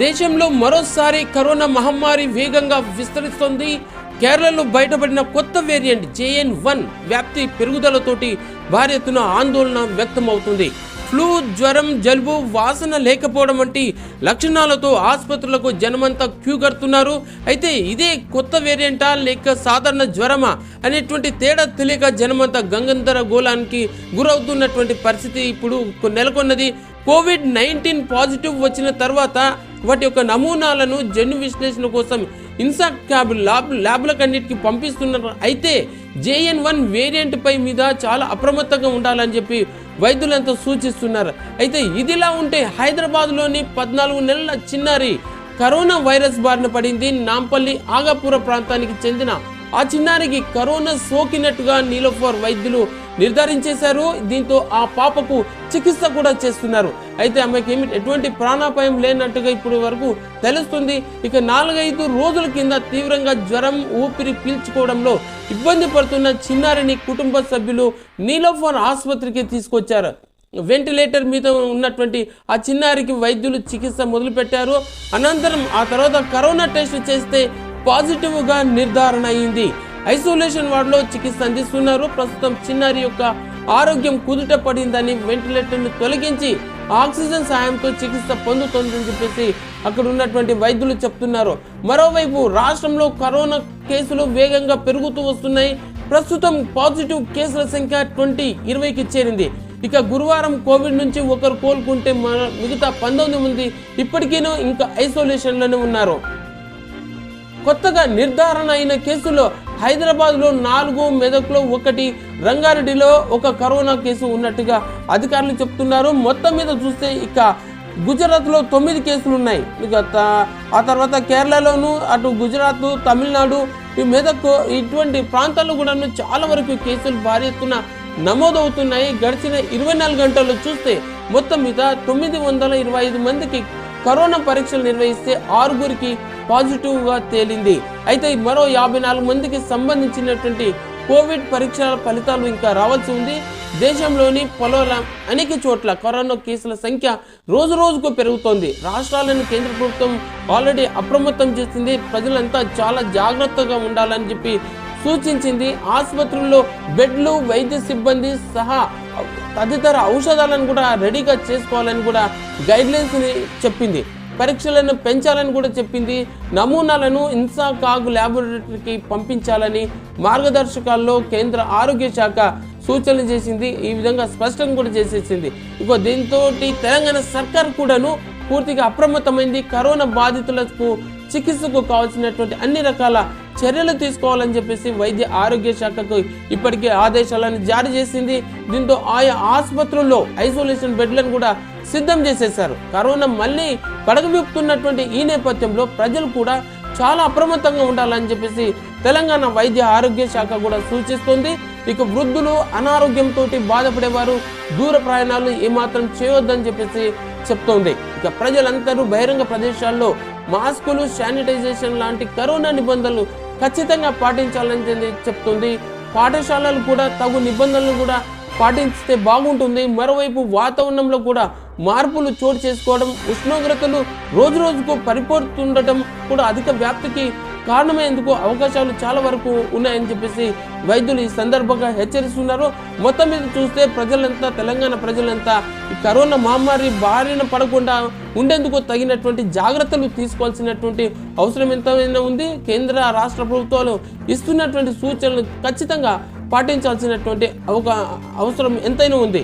దేశంలో మరోసారి కరోనా మహమ్మారి వేగంగా విస్తరిస్తోంది. కేరళలో బయటపడిన కొత్త వేరియంట్ జేఎన్ వన్ వ్యాప్తి పెరుగుదలతోటి భారీ ఎత్తున ఆందోళన వ్యక్తమవుతుంది. ఫ్లూ జ్వరం జలుబు వాసన లేకపోవడం వంటి లక్షణాలతో ఆసుపత్రులకు జనమంతా క్యూ కడుతున్నారు. అయితే ఇదే కొత్త వేరియంటా లేక సాధారణ జ్వరమా అనేటువంటి తేడా తెలియక జనమంతా గంగంధర గోళానికి గురవుతున్నటువంటి పరిస్థితి ఇప్పుడు నెలకొన్నది. కోవిడ్ నైన్టీన్ పాజిటివ్ వచ్చిన తర్వాత వాటి యొక్క నమూనాలను జన్యు విశ్లేషణ కోసం ఇన్సాక్ క్యాబ్ ల్యాబ్ ల్యాబ్లకన్నిటికీ పంపిస్తున్నారు. అయితే జేఎన్ వన్ వేరియంట్ పై మీద చాలా అప్రమత్తంగా ఉండాలని చెప్పి వైద్యులంతా సూచిస్తున్నారు. అయితే ఇదిలా ఉంటే హైదరాబాద్లోని పద్నాలుగు నెలల చిన్నారి కరోనా వైరస్ బారిన పడింది. నాంపల్లి ఆగాపుర ప్రాంతానికి చెందిన ఆ చిన్నారికి కరోనా సోకినట్టుగా నీలోఫర్ వైద్యులు నిర్ధారించేశారు. దీంతో ఆ పాపకు చికిత్స కూడా చేస్తున్నారు. అయితే ఆమెకి ఏమి ఎటువంటి ప్రాణాపాయం లేనట్టుగా ఇప్పుడు వరకు తెలుస్తుంది. ఇక నాలుగైదు రోజుల కింద తీవ్రంగా జ్వరం ఊపిరి పీల్చుకోవడంలో ఇబ్బంది పడుతున్న చిన్నారిని కుటుంబ సభ్యులు నీలోఫర్ ఆసుపత్రికి తీసుకొచ్చారు. వెంటిలేటర్ మీద ఉన్నటువంటి ఆ చిన్నారికి వైద్యులు చికిత్స మొదలుపెట్టారు. అనంతరం ఆ తర్వాత కరోనా టెస్ట్ చేస్తే పాజిటివ్గా నిర్ధారణ అయింది. ఐసోలేషన్ వార్డులో చికిత్స అందిస్తున్నారు. ప్రస్తుతం చిన్నారి యొక్క ఆరోగ్యం కుదుట పడిందని వెంటిలేటర్ను తొలగించి ఆక్సిజన్ సాయంతో చికిత్స పొందుతోందని చెప్పేసి అక్కడ ఉన్నటువంటి వైద్యులు చెప్తున్నారు. మరోవైపు రాష్ట్రంలో కరోనా కేసులు వేగంగా పెరుగుతూ వస్తున్నాయి. ప్రస్తుతం పాజిటివ్ కేసుల సంఖ్య ట్వంటీ ఇరవైకి చేరింది. ఇక గురువారం కోవిడ్ నుంచి ఒకరు కోలుకుంటే మిగతా పంతొమ్మిది మంది ఇప్పటికీనూ ఇంకా ఐసోలేషన్లోనే ఉన్నారు. కొత్తగా నిర్ధారణ అయిన కేసులో హైదరాబాద్లో నాలుగు మెదక్లో ఒకటి రంగారెడ్డిలో ఒక కరోనా కేసు ఉన్నట్టుగా అధికారులు చెప్తున్నారు. మొత్తం మీద చూస్తే ఇక గుజరాత్లో తొమ్మిది కేసులు ఉన్నాయి ఇక ఆ తర్వాత కేరళలోను అటు గుజరాత్ తమిళనాడు ఈ మెదక్ ఇటువంటి ప్రాంతాల్లో కూడా చాలా వరకు కేసులు భారీ ఎత్తున నమోదవుతున్నాయి. గడిచిన ఇరవై నాలుగు గంటల్లో చూస్తే మొత్తం మీద తొమ్మిది వందల ఇరవై ఐదు మందికి కరోనా పరీక్షలు నిర్వహిస్తే ఆరుగురికి పాజిటివ్గా తేలింది. అయితే మరో యాభై నాలుగు మందికి సంబంధించినటువంటి కోవిడ్ పరీక్షల ఫలితాలు ఇంకా రావాల్సి ఉంది. దేశంలోని పలువుల అనేక చోట్ల కరోనా కేసుల సంఖ్య రోజు రోజుకు పెరుగుతోంది. రాష్ట్రాలను కేంద్ర ప్రభుత్వం ఆల్రెడీ అప్రమత్తం చేసింది. ప్రజలంతా చాలా జాగ్రత్తగా ఉండాలని చెప్పి సూచించింది. ఆసుపత్రుల్లో బెడ్లు వైద్య సిబ్బంది సహా తదితర ఔషధాలను కూడా రెడీగా చేసుకోవాలని కూడా గైడ్లైన్స్ని చెప్పింది. పరీక్షలను పెంచాలని కూడా చెప్పింది. నమూనాలను ఇన్సా కాగు ల్యాబొరేటరీకి పంపించాలని మార్గదర్శకాల్లో కేంద్ర ఆరోగ్య శాఖ సూచనలు చేసింది. ఈ విధంగా స్పష్టం కూడా చేసేసింది. ఇక దీంతో తెలంగాణ సర్కార్ కూడాను పూర్తిగా అప్రమత్తమైంది. కరోనా బాధితులకు చికిత్సకు కావాల్సినటువంటి అన్ని రకాల చర్యలు తీసుకోవాలని చెప్పేసి వైద్య ఆరోగ్య శాఖకు ఇప్పటికే ఆదేశాలను జారీ చేసింది. దీంతో ఆయా ఆసుపత్రుల్లో ఐసోలేషన్ బెడ్లను కూడా సిద్ధం చేసేశారు. కరోనా మళ్ళీ పడగవిప్పుతున్నటువంటి ఈ నేపథ్యంలో ప్రజలు కూడా చాలా అప్రమత్తంగా ఉండాలని చెప్పేసి తెలంగాణ వైద్య ఆరోగ్య శాఖ కూడా సూచిస్తుంది. ఇక వృద్ధులు అనారోగ్యంతో బాధపడేవారు దూర ప్రయాణాలు ఏమాత్రం చేయొద్దని చెప్పేసి చెప్తోంది. ఇక ప్రజలందరూ బహిరంగ ప్రదేశాల్లో మాస్కులు శానిటైజేషన్ లాంటి కరోనా నిబంధనలు ఖచ్చితంగా పాటించాలని చెప్తుంది. పాఠశాలలు కూడా తగు నిబంధనలు కూడా పాటిస్తే బాగుంటుంది. మరోవైపు వాతావరణంలో కూడా మార్పులు చోటు చేసుకోవడం ఉష్ణోగ్రతలు రోజు రోజుకు పరిపోతుండటం కూడా అధిక వ్యాప్తికి కారణమయ్యేందుకు అవకాశాలు చాలా వరకు ఉన్నాయని చెప్పేసి వైద్యులు ఈ సందర్భంగా హెచ్చరిస్తున్నారు. మొత్తం మీద చూస్తే ప్రజలంతా తెలంగాణ ప్రజలంతా ఈ కరోనా మహమ్మారి బారిన పడకుండా ఉండేందుకు తగినటువంటి జాగ్రత్తలు తీసుకోవాల్సినటువంటి అవసరం ఎంతైనా ఉంది. కేంద్ర రాష్ట్ర ప్రభుత్వాలు ఇస్తున్నటువంటి సూచనలు ఖచ్చితంగా పాటించాల్సినటువంటి అవకా అవసరం ఎంతైనా ఉంది.